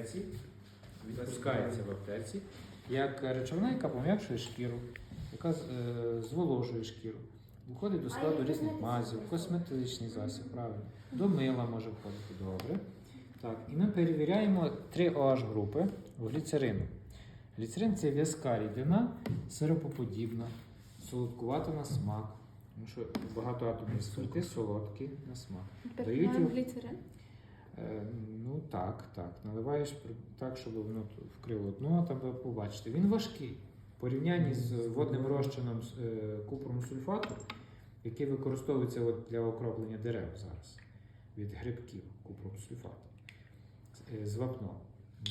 аптеці, відпускається в аптеці, як речовина, яка пом'якшує шкіру, яка е, зволожує шкіру. Входить до складу різних мазів, косметичний засіб, правильно. До мила може входити добре. Так, і ми перевіряємо три OH групи в гліцерину. Гліцерин це в'язка рідина, сиропоподібна, солодкувата на смак. Тому що багато атомні спирти солодкі на смак. Дають гліцерин. Е, ну так, так. Наливаєш так, щоб воно вкрило дно, там ви побачите. Він важкий. В порівнянні з водним розчином з, е, купрому сульфату, який використовується от для окроплення дерев зараз від грибків купрум сульфату е, з вапном.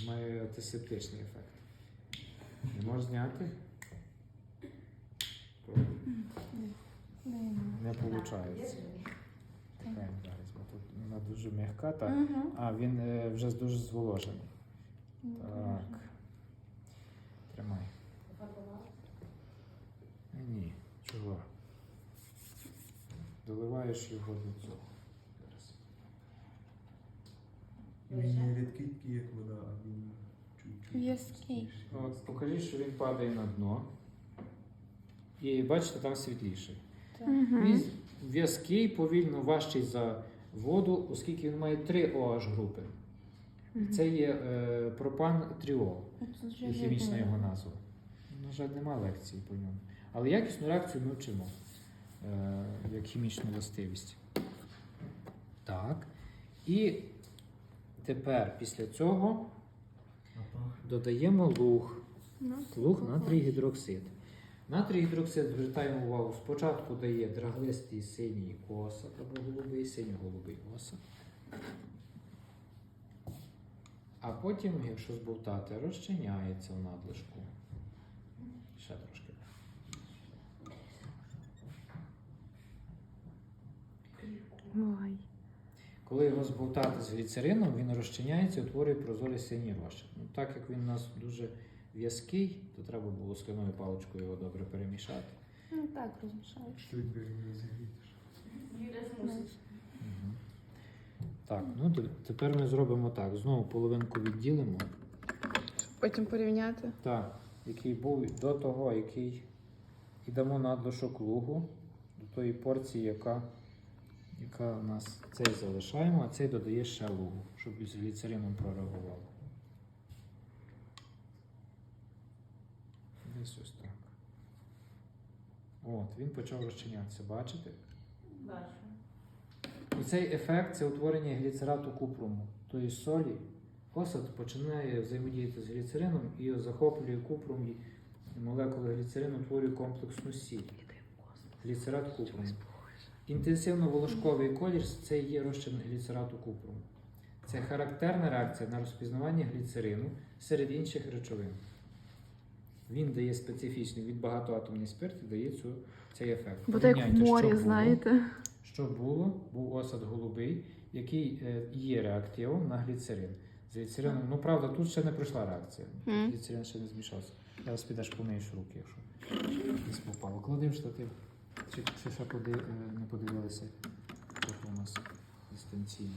Має антисептичний ефект. Не можеш зняти? Не виходить. Вона дуже м'яка. Так. Мгм. А, він е, вже дуже зволожений. Так. Тримай. Ні, чого? Доливаєш його до цього. Зараз. Він не рідкий, як вода, а він чуть-чуть. В'язкий. Ну, От покажи, що він падає на дно. І бачите, там світліший. Він в'язкий, повільно важчий за воду, оскільки він має три OH групи. Це є е, пропан тріол. і хімічна його назва. На жаль, нема лекції по ньому. Але якісну реакцію ми вчимо, е, як хімічну властивість. Так. І тепер після цього додаємо луг. Луг натрій гідроксид. Натрій гідроксид, звертаємо увагу, спочатку дає драглистий синій осад або голубий, синьо-голубий осад. А потім, якщо збовтати, розчиняється в надлишку. Ще трошки. Ой. Коли його збовтати з гліцерином, він розчиняється, і утворює прозорий синій розчин. Ну, так як він у нас дуже в'язкий, то треба було скляною паличкою його добре перемішати. Ну так, розмішаєш. Розігрітиш? Так, ну те- тепер ми зробимо так. Знову половинку відділимо. Потім порівняти. Так, який був до того, який і дамо надлишок лугу до тої порції, яка, яка у нас цей залишаємо, а цей додає ще лугу, щоб із гліцерином прореагувало. Десь ось так. От, він почав розчинятися, бачите? І цей ефект це утворення гліцерату купруму, тобто солі. Осад починає взаємодіяти з гліцерином і захоплює купрум і молекули гліцерину утворює комплексну сіль. Гліцерат купруму. Інтенсивно волошковий колір це є розчин гліцерату купруму. Це характерна реакція на розпізнавання гліцерину серед інших речовин. Він дає специфічний від багатоатомний спирт і дає цю, цей ефект. Бо так в Порівняйте, що морі, було. знаєте. Що було? Був осад голубий, який е, є реактивом на гліцерин. З гліцерином, ну правда, тут ще не пройшла реакція. Мгм. Гліцерин ще не змішався. Зараз підеш помиєш руки, якщо десь попало. Клади в штатив. Чи, чи ще поди, е, не подивилися, як у нас дистанційно.